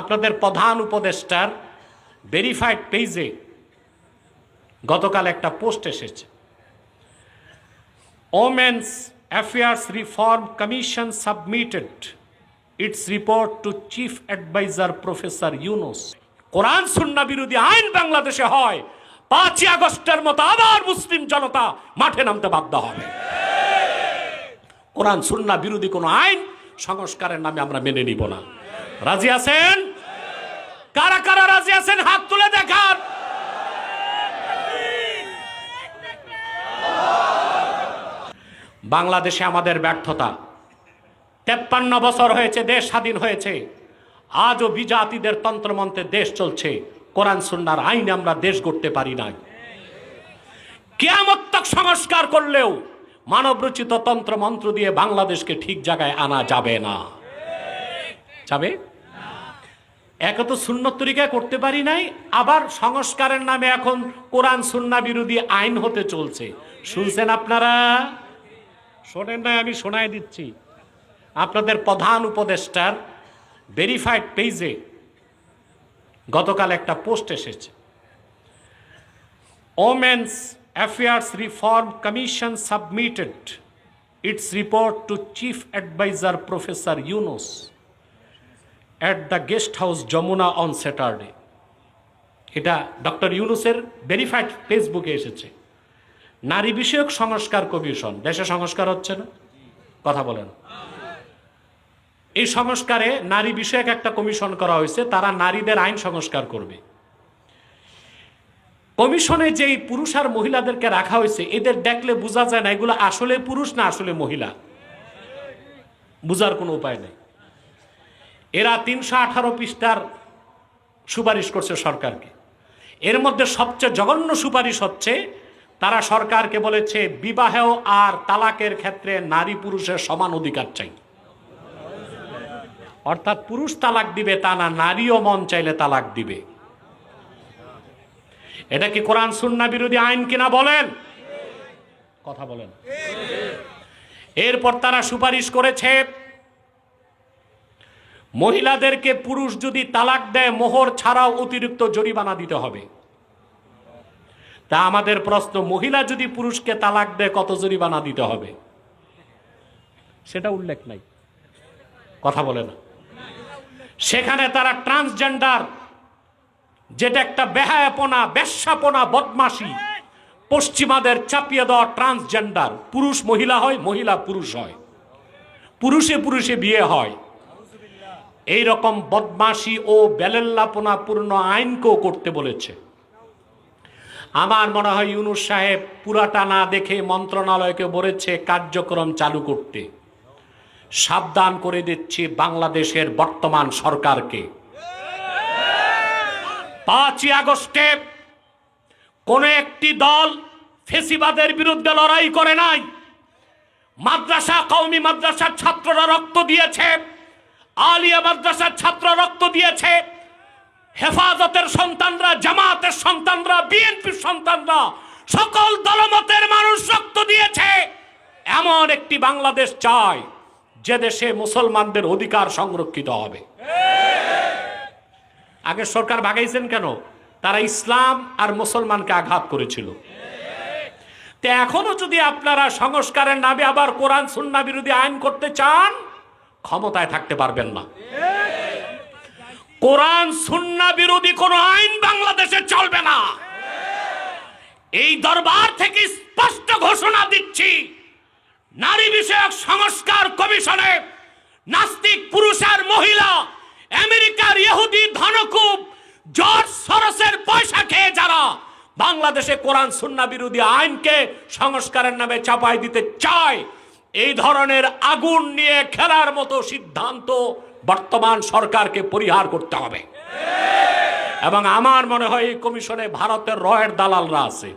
আপনাদের প্রধান উপদেষ্টার ভেরিফাইড পেজে গতকাল একটা পোস্ট এসেছে। Women's affairs reform commission submitted its report to chief adviser professor Yunus Quran, Sunnah বিরোধী আইন বাংলাদেশে হয়, পাঁচই আগস্টের মতো আবার মুসলিম জনতা মাঠে নামতে বাধ্য হবে। কোরআন, সুন্না বিরোধী কোনো আইন সংস্কারের নামে আমরা মেনে নিব না। রাজি আছেন? কারা কারা রাজি আছেন? হাত তুলে দেখান। বাংলাদেশে আমাদের ব্যর্থতা। তেপ্পান্ন বছর হয়েছে, দেশ স্বাধীন হয়েছে। আজও বিজাতিদের তন্ত্রমন্ত্রে দেশ চলছে। কোরআন, সুন্নার আইনে আমরা দেশ গড়তে পারি নাই। কেয়ামত্তক সংস্কার করলেও মানবরচিত তন্ত্রমন্ত্র দিয়ে বাংলাদেশকে ঠিক জায়গায় আনা যাবে না। যাবে? এক তো সুন্নত তরিকা করতে পারি নাই, আবার সংস্কারের নামে এখন কোরআন সুন্না বিরোধী আইন হতে চলছে। শুনছেন আপনারা? শোনেন নাই, আমি শোনাই দিচ্ছি। আপনাদের প্রধান উপদেষ্টার ভেরিফাইড পেজে গতকাল একটা পোস্ট এসেছে। Women's affairs reform commission submitted its report to chief adviser professor Yunus at the guest house Jamuna on Saturday এটা ডক্টর ইউনুসের ভেরিফাইড ফেসবুকে এসেছে। নারী বিষয়ক সংস্কার কমিশন, দেশে সংস্কার হচ্ছে না? কথা বলেন। এই সংস্কারে নারী বিষয়ক একটা কমিশন করা হয়েছে, তারা নারীদের আইন সংস্কার করবে। কমিশনে যেই পুরুষ আর মহিলাদেরকে রাখা হয়েছে, এদের দেখলে বোঝা যায় না, এগুলো আসলে পুরুষ না আসলে মহিলা। বুঝার কোনো উপায় নেই। এরা তিনশো আঠারো পৃষ্ঠার সুপারিশ করছে সরকারকে। এর মধ্যে সবচেয়ে জঘন্য সুপারিশ হচ্ছে, তারা সরকারকে বলেছে বিবাহ আর তালাকের ক্ষেত্রে নারী পুরুষের সমান অধিকার চাই। অর্থাৎ পুরুষ তালাক দিবে তা না, নারীও মন চাইলে তালাক দিবে। এটা কি কোরআন সুন্না বিরোধী আইন কিনা বলেন? কথা বলেন। এরপর তারা সুপারিশ করেছে মহিলাদেরকে পুরুষ যদি তালাক দেয়, মোহর ছাড়াও অতিরিক্ত জরিমানা দিতে হবে। তা আমাদের প্রশ্ন, মহিলা যদি পুরুষকে তালাক দেয়, কত জরিমানা দিতে হবে? সেটা উল্লেখ নাই। কথা বলে না। সেখানে তারা ট্রান্সজেন্ডার, যেটা একটা বেহায়াপনা, বেশ্যাপনা বদমাসি পশ্চিমাদের চাপিয়ে দেওয়া ট্রান্সজেন্ডার। পুরুষ মহিলা হয়, মহিলা পুরুষ হয়। পুরুষে পুরুষে বিয়ে হয়। এই রকম বদমাসি ও বেলেল্লাপনাপূর্ণ আইনকেও করতে বলেছে। আমার মনে হয় ইউনুস সাহেব পুরাটা না দেখে মন্ত্রণালয়কে বলেছে, কার্যক্রম চালু করতে। সাবধান করে দিচ্ছি বাংলাদেশের বর্তমান সরকারকে। পাঁচই আগস্টে কোন একটি দল ফেসিবাদের বিরুদ্ধে লড়াই করে নাই। মাদ্রাসা, কওমি মাদ্রাসার ছাত্ররা রক্ত দিয়েছে। আলিয়া মাদ্রাসার ছাত্র রক্ত দিয়েছে। হেফাজতের সন্তানরা, জামাতের সন্তানরা, বিএনপির সন্তানরা, সকল দলমতের মানুষ রক্ত দিয়েছে। এমন একটি বাংলাদেশ চায় যে দেশে মুসলমানদের অধিকার সংরক্ষিত হবে। আগে সরকার ভাগাইছেন কেন? তারা ইসলাম আর মুসলমানকে আঘাত করেছিল। তো এখনও যদি আপনারা সংস্কারের নামে আবার কোরআন, সুন্না বিরোধী আইন করতে চান ক্ষমতায় থাকতে পারবেন না। কোরআন, সুন্না বিরোধী কোনো আইন বাংলাদেশে চলবে না। এই দরবার থেকে স্পষ্ট ঘোষণা দিচ্ছি, নারী বিষয়ক সংস্কার কমিশনে নাস্তিক পুরুষ আর মহিলা, আমেরিকার ইহুদি ধনকুব, জর্জ সরসের পয়সা খেয়ে যারা বাংলাদেশে কোরআন, সুন্না বিরোধী আইনকে সংস্কারের নামে চাপাই দিতে চায় এই ধরনের আগুন নিয়ে খেলার মতো সিদ্ধান্ত বর্তমান সরকারকে পরিহার করতে হবে। এবং আমার মনে হয় এই কমিশনে ভারতের রয়ের দালালরা আছে।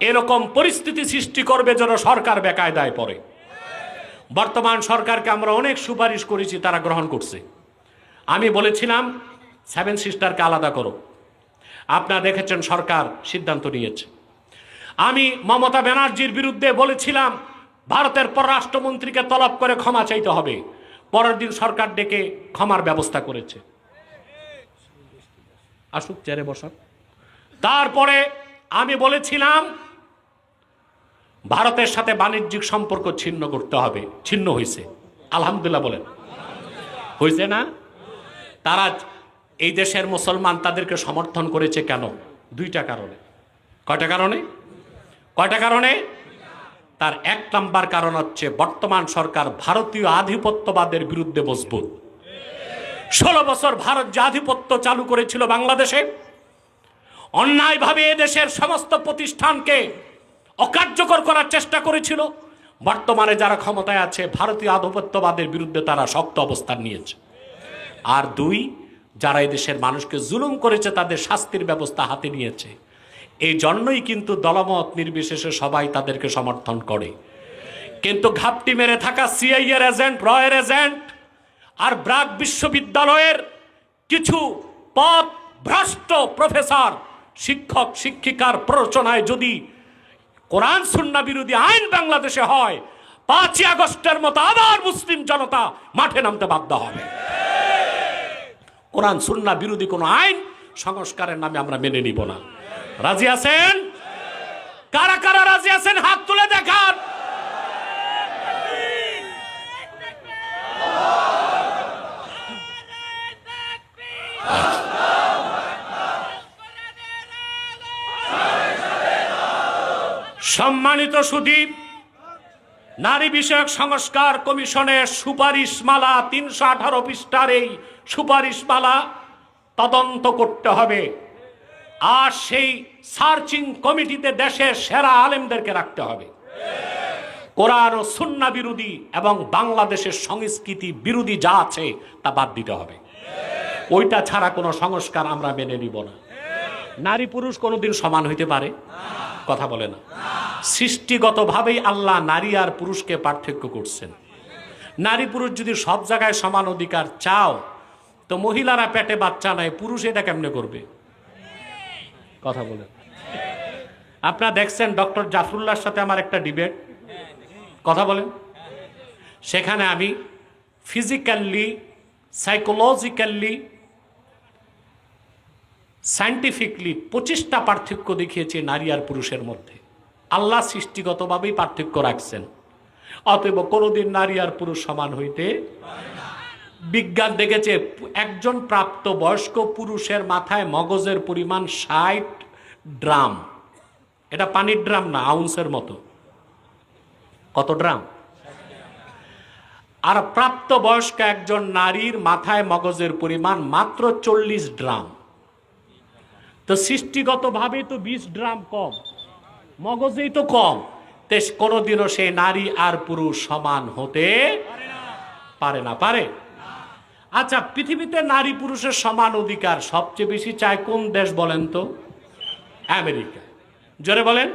এরকম পরিস্থিতি সৃষ্টি করবে যেন সরকার বেকায়দায় পড়ে। বর্তমান সরকারকে আমরা অনেক সুপারিশ করেছি, তারা গ্রহণ করছে। আমি বলেছিলাম, সেভেন সিস্টারকে আলাদা করো। আপনারা দেখেছেন সরকার সিদ্ধান্ত নিয়েছে। আমি মমতা ব্যানার্জির বিরুদ্ধে বলেছিলাম ভারতের পররাষ্ট্রমন্ত্রীকে তলব করে ক্ষমা চাইতে হবে। পরের দিন সরকার ডেকে ক্ষমার ব্যবস্থা করেছে। আসুক, চেয়ারে বসাক। তারপরে আমি বলেছিলাম, ভারতের সাথে বাণিজ্যিক সম্পর্ক ছিন্ন করতে হবে। ছিন্ন হয়েছে আলহামদুলিল্লাহ বলেন। হয়েছে না? তারা এই দেশের মুসলমান তাদেরকে সমর্থন করেছে কেন? দুইটা কারণে। কয়টা কারণে? কয়টা কারণে? তার এক নাম্বার কারণ হচ্ছে বর্তমান সরকার ভারতীয় আধিপত্যবাদের বিরুদ্ধে মজবুত। ষোলো বছর ভারত যে আধিপত্য চালু করেছিল বাংলাদেশে, অন্যায়ভাবে এদেশের সমস্ত প্রতিষ্ঠানকে অকার্যকর করার চেষ্টা করেছিল। বর্তমানে যারা ক্ষমতায় আছে, ভারতীয় আধিপত্যবাদের বিরুদ্ধে তারা শক্ত অবস্থান নিয়েছে। আর দুই, যারা এদেশের মানুষকে জুলুম করেছে, তাদের শাস্তির ব্যবস্থা হাতে নিয়েছে। এই জন্যই কিন্তু দলমত নির্বিশেষে সবাই তাদেরকে সমর্থন করে। কিন্তু ঘাপটি মেরে থাকা সিআইএর এজেন্ট রয়ের এজেন্ট আর ব্রাক বিশ্ববিদ্যালয়ের কিছু পথ ভ্রষ্ট প্রফেসর শিক্ষক, শিক্ষিকার প্ররোচনায় যদি কোরআন সুন্না বিরোধী আইন বাংলাদেশে হয়, পাঁচই আগস্টের মতো আবার মুসলিম জনতা মাঠে নামতে বাধ্য হবে। কোরআন সুন্না বিরোধী কোনো আইন সংস্কারের নামে আমরা মেনে নিব না। রাজি আছেন? কারা কারা রাজি আছেন? হাত তুলে দেখান। সম্মানিত সুদীপ, নারী বিষয়ক সংস্কার কমিশনের সুপারিশমালা তিনশো আঠারো পৃষ্ঠার এই সুপারিশমালা তদন্ত করতে হবে। আর সেই সার্চিং কমিটিতে দেশের সেরা আলেমদেরকে রাখতে হবে। কোরআন ও সুন্না বিরোধী এবং বাংলাদেশের সংস্কৃতি বিরোধী যা আছে তা বাদ দিতে হবে। ওইটা ছাড়া কোনো সংস্কার আমরা মেনে নিব না। নারী পুরুষ কোনোদিন সমান হইতে পারে? কথা বলে না। সৃষ্টিগতভাবেই আল্লাহ নারী আর পুরুষকে পার্থক্য করছেন। নারী পুরুষ যদি সব জায়গায় সমান অধিকার চাও, তো মহিলারা পেটে বাচ্চা নাই, পুরুষ এটা কেমনে করবে? কথা বলে। আপনারা দেখছেন ডক্টর জাফরুল্লাহর সাথে আমার একটা ডিবেট। কথা বলেন। সেখানে আমি ফিজিক্যালি সাইকোলজিক্যালি সায়েন্টিফিকলি পঁচিশটা পার্থক্য দেখিয়েছে নারী আর পুরুষের মধ্যে। আল্লাহ সৃষ্টিগতভাবেই পার্থক্য রাখছেন। অতএব কোনোদিন নারী আর পুরুষ সমান হইতে বিজ্ঞান দেখেছে, একজন প্রাপ্ত বয়স্ক পুরুষের মাথায় মগজের পরিমাণ ষাট ড্রাম। এটা পানির ড্রাম না, আউন্সের মতো। কত ড্রাম? আর প্রাপ্ত বয়স্ক একজন নারীর মাথায় মগজের পরিমাণ মাত্র চল্লিশ ড্রাম। তো সৃষ্টিগতভাবে তো বিশ ড্রাম কম, মগজেই তো কম। তে কোনোদিনও সে নারী আর পুরুষ সমান হতে পারে না, পারে। আচ্ছা পৃথিবীতে নারী পুরুষের সমান অধিকার সবচেয়ে বেশি চায় কোন দেশ বলেন তো? আমেরিকা। জোরে বলেন।